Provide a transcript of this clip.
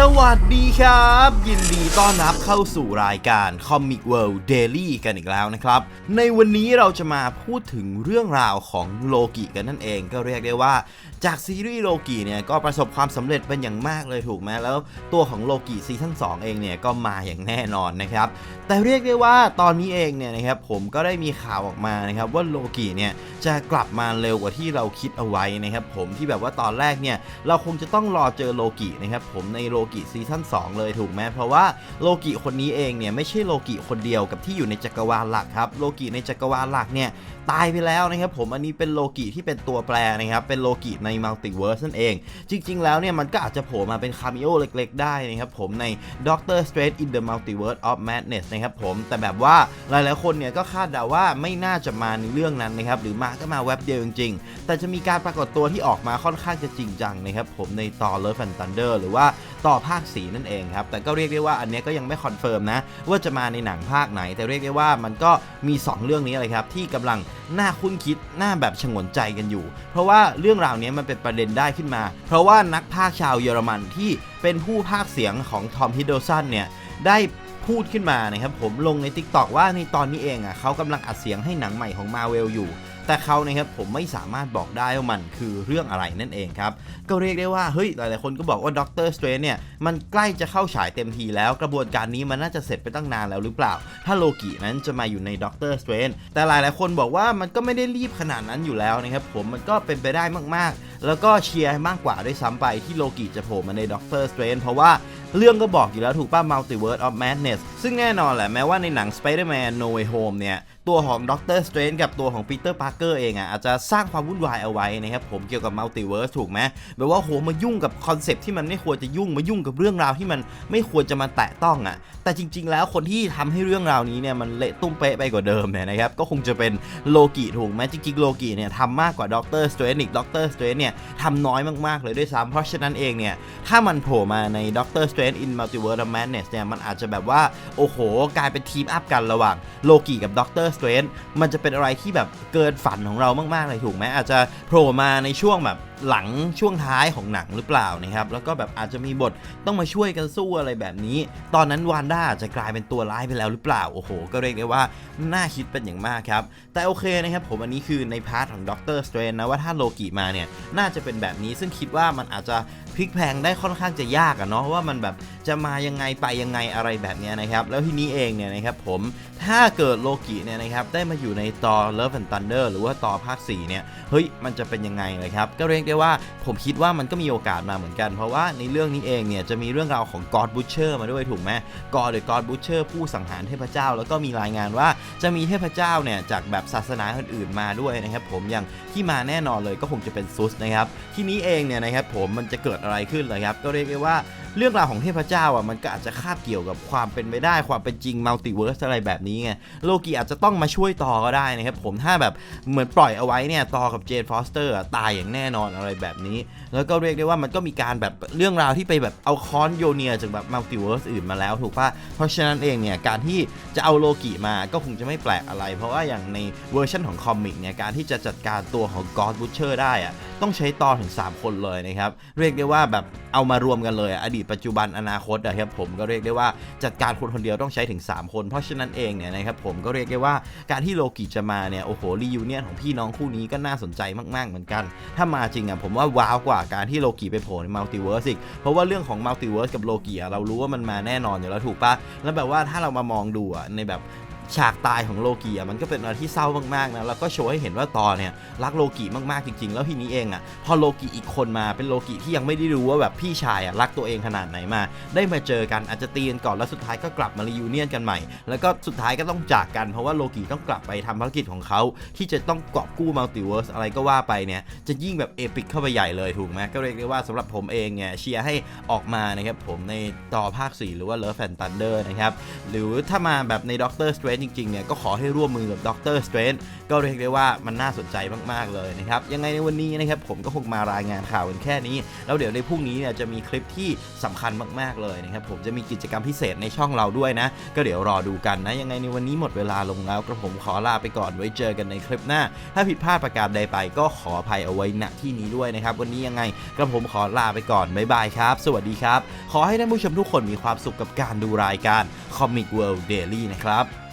สวัสดีครับ ยินดีต้อนรับเข้าสู่รายการ Comic World Daily กันอีกแล้วนะครับ ในวันนี้เราจะมาพูดถึงเรื่องราวของโลกิกันนั่นเองก็เรียกได้ว่า จากซีรีส์โลกิเนี่ยก็ประสบความสำเร็จเป็นอย่างมากเลยถูกไหมแล้วตัวของโลกิซีซั่น2เองเนี่ยก็มาอย่างแน่นอนนะครับ แต่เรียกได้ว่าตอนนี้เองเนี่ยนะครับผมก็ได้มีข่าวออกมานะครับว่าโลกิเนี่ยจะกลับมาเร็วกว่าที่เราคิดเอาไว้นะครับผมที่แบบว่าตอนแรกเนี่ยเราคงจะต้องรอเจอโลกินะครับผมในโลกิซีซั่น2 เลยถูกไหมเพราะว่าโลกิคนนี้เองเนี่ยไม่ใช่โลกิคนเดียวกับที่อยู่ในจักรวาลหลักครับโลกิในจักรวาลหลักเนี่ยตายไปแล้วนะครับผมอันนี้เป็นโลกิที่เป็นตัวแปรนะครับเป็นโลกิในมัลติเวิร์สนั่นเอง จริง ๆ แล้วเนี่ยมันก็อาจจะโผล่มาเป็นคาเมโอเล็ก ๆ ได้นะครับผมใน Doctor Strange in the Multiverse of Madness นะครับผมแต่แบบว่าหลายๆคนเนี่ยก็คาดเดาว่าไม่น่าจะมาในเรื่องนั้นนะครับหรือมาก็มาแวบเดียวจริง ๆ แต่จะมีการปรากฏตัวที่ออกมาค่อนข้างจะจริงจังนะครับผมในต่อ Love and Thunder หรือว่าต่อภาคสีนั่นเองครับ แต่ก็เรียกได้ว่าอันนี้ก็ยังไม่คอนเฟิร์มนะ ว่าจะมาในหนังภาคไหน แต่เรียกได้ว่ามันก็มี 2 เรื่องนี้เลยครับ ที่กำลังน่าคุ้นคิดน่าแบบฉงนใจกันอยู่ เพราะว่าเรื่องราวเนี้ยมันเป็นประเด็นได้ขึ้นมา เพราะว่านักพากย์ชาวเยอรมันที่เป็นผู้พากย์เสียงของทอมฮิดเดิลสันเนี่ยได้พูดขึ้นมานะครับผมลงใน Tik t o อกว่าในตอนนี้เองอะเขากำลังอัดเสียงให้หนังใหม่ของมาเวลอยู่ แต่เขานะครับผมไม่สามารถบอกได้ว่ามันคือเรื่องอะไรนั่นเองครับ ก็เรียกได้ว่าเฮ้ยหลายๆคนก็บอกว่าด็อกเตอร์สเตรนเนี่ยมันใกล้จะเข้าฉายเต็มทีแล้วกระบวนการนี้มันน่าจะเสร็จไปตั้งนานแล้วหรือเปล่า ถ้าโลกินั้นจะมาอยู่ในด็อกเตอร์สเตรนแต่หลายๆคนบอกว่ามันก็ไม่ได้รีบขนาดนั้นอยู่แล้วนะครับผมมันก็เป็นไปได้มากๆ แล้วก็เชียร์มากกว่าด้วยซ้ำไปที่โลกิจะโผล่มาในด็อกเตอร์สเตรนเพราะว่าเรื่องก็บอกอยู่แล้วถูกป่ะ Multiverse of Madness ซึ่งแน่นอนแหละแม้ว่าในหนัง Spider-Man No Way Home เนี่ย ตัวของด็อกเตอร์สเตรนกับตัวของปีเตอร์พาร์เกอร์เองอะอาจจะสร้างความวุ่นวายเอาไว้นะครับผมเกี่ยวกับมัลติเวิร์สถูกไหมแบบว่าโหมายุ่งกับคอนเซปที่มันไม่ควรจะยุ่งมายุ่งกับเรื่องราวที่มันไม่ควรจะมาแตะต้องอะ แต่จริง ๆ แล้วคนที่ทำให้เรื่องราวนี้เนี่ยมันเละตุ้มเป๊ะไปกว่าเดิมเนี่ยนะครับก็คงจะเป็นโลกิถูกไหมจริงๆโลกิเนี่ยทำมากกว่าด็อกเตอร์สเตรนอีกด็อกเตอร์สเตรนเนี่ยทำน้อยมากๆเลยด้วยซ้ำเพราะฉะนั้นเองเนี่ยถ้ามันโผล่มาในด็อกเตอร์สเตรนอินมัลติเวิร์สแมนเนสเนี่ยมันอาจจะแบบว่าโอ้โหกลายเป็นทีมอัพกันระหว่างโลกิกับด็อกเตอร์สเตรนมันจะเป็นอะไรที่แบบเกินฝันของเรามากๆเลยถูกไหมอาจจะโผล่มาในช่วงแบบหลังช่วงท้ายของหนังหรือเปล่านะครับ แล้วก็แบบอาจจะมีบทต้องมาช่วยกันสู้อะไรแบบนี้ ตอนนั้นวานด้าอาจจะกลายเป็นตัวร้ายไปแล้วหรือเปล่า โอ้โห ก็เรียกได้ว่าน่าคิดเป็นอย่างมากครับ แต่โอเคนะครับ ผมอันนี้คือในพาร์ทของด็อกเตอร์สเตรนนะว่าถ้าโลกิมาเนี่ย น่าจะเป็นแบบนี้ซึ่งคิดว่ามันอาจจะพลิกแพลงได้ค่อนข้างจะยากอะเนาะว่ามันแบบจะมายังไงไปยังไงอะไรแบบนี้นะครับ แล้วทีนี้เองเนี่ยนะครับผม ถ้าเกิดโลกิเนี่ยนะครับได้มาอยู่ในตอ Love and Thunder หรือว่าตอภาค 4 เนี่ย เฮ้ย มันจะเป็นยังไงเลยครับ ก็เรียกได้ว่าผมคิดว่ามันก็มีโอกาสมาเหมือนกัน เพราะว่าในเรื่องนี้เองเนี่ย จะมีเรื่องราวของ God Butcher มาด้วยถูกไหม God หรือ God Butcher ผู้สังหารเทพเจ้า แล้วก็มีรายงานว่าจะมีเทพเจ้าเนี่ยจากแบบศาสนาอื่นๆมาด้วยนะครับผมอย่างที่มาแน่นอนเลยก็คงจะเป็นซุสนะครับที่นี้เองเนี่ยนะครับผมมันจะเกิดอะไรขึ้นเลยครับก็เรียกได้ว่า เรื่องราวของเทพเจ้าอะมันก็อาจจะคาบเกี่ยวกับความเป็นไปได้ความเป็นจริงมัลติเวิร์สอะไรแบบนี้ไงโลกีอาจจะต้องมาช่วยต่อก็ได้นะครับผมถ้าแบบเหมือนปล่อยเอาไว้เนี่ยต่อกับเจนฟอสเตอร์ตายอย่างแน่นอนอะไรแบบนี้ แล้วก็เรียกได้ว่ามันก็มีการแบบเรื่องราวที่ไปแบบเอาคอนโยเนียจากแบบมัลติเวิร์สอื่นมาแล้วถูกปะเพราะฉะนั้นเองเนี่ยการที่จะเอาโลกิมาก็คงจะไม่แปลกอะไร เพราะว่าอย่างในเวอร์ชันของคอมิกเนี่ยการที่จะจัดการตัวของกอ d บูเชอร์ได้อะต้องใช้ต่อถึง 3 คนเลยนะครับเรียกได้ว่าแบบเอามารวมกันเลยอะอดีตปัจจุบันอนาคตนะครับผมก็เรียกได้ว่าจัดการคนคนเดียวต้องใช้ถึง 3 คน เพราะฉะนั้นเองเนี่ยนะครับผมก็เรียกได้ว่าการที่โลกิจะมาเนี่ยโอ้โหรียูเนียนของพี่น้องคู่นี้ก็น่าสนใจมากๆเหมือนกัน ถ้ามาจริงอะผมว่าว้าวกว่าการที่โลกิไปโผล่ในมัลติเวิร์สอีกเพราะว่าเรื่องของมัลติเวิร์สกับโลกิอะเรารู้ว่ามันมาแน่นอนอยู่แล้วถูกปะแล้วแบบว่าถ้าเรามามองดูอะในแบบ ฉากตายของโลกีอะมันก็เป็นอะไรที่เศร้ามากๆนะแล้วก็โชว์ให้เห็นว่าตอเนี่ยรักโลกีมากๆจริง ๆ แล้วทีนี้เองอะพอโลกีอีกคนมาเป็นโลกีที่ยังไม่ได้รู้ว่าแบบพี่ชายอะรักตัวเองขนาดไหนมา ได้มาเจอกันอาจจะตีกันก่อนแล้วสุดท้ายก็กลับมารียูเนียนกันใหม่ แล้วก็สุดท้ายก็ต้องจากกันเพราะว่าโลกีต้องกลับไปทำภารกิจของเขาที่จะต้องกอบกู้มัลติเวิร์สอะไรก็ว่าไปเนี่ยจะยิ่งแบบเอปิกเข้าไปใหญ่เลยถูกไหมก็เรียกได้ว่าสำหรับผมเองเนี่ยเชียร์ให้ออกมานะครับผมในต่อภาค4หรือว่า Love and Thunder นะครับหรือถ้ามาแบบใน Doctor Strange นจริงๆ เนี่ย ก็ขอให้ร่วมมือกับด็อกเตอร์สเตรนก็เรียกได้ว่ามันน่าสนใจมากๆเลยนะครับ ยังไงในวันนี้นะครับ ผมก็คงมารายงานข่าวกันแค่นี้ แล้วเดี๋ยวในพรุ่งนี้เนี่ยจะมีคลิปที่สำคัญมากๆเลยนะครับ ผมจะมีกิจกรรมพิเศษในช่องเราด้วยนะ ก็เดี๋ยวรอดูกันนะ ยังไงในวันนี้หมดเวลาลงแล้วกระผมขอลาไปก่อนไว้เจอกันในคลิปหน้า ถ้าผิดพลาดประการใดไป ก็ขออภัยเอาไว้ณที่นี้ด้วยนะครับวันนี้ยังไงกระผมขอลาไปก่อนบ๊ายบายครับ สวัสดีครับ ขอให้ท่านผู้ชมทุกคนมีความสุขกับการดูรายการ Comic World Daily นะครับ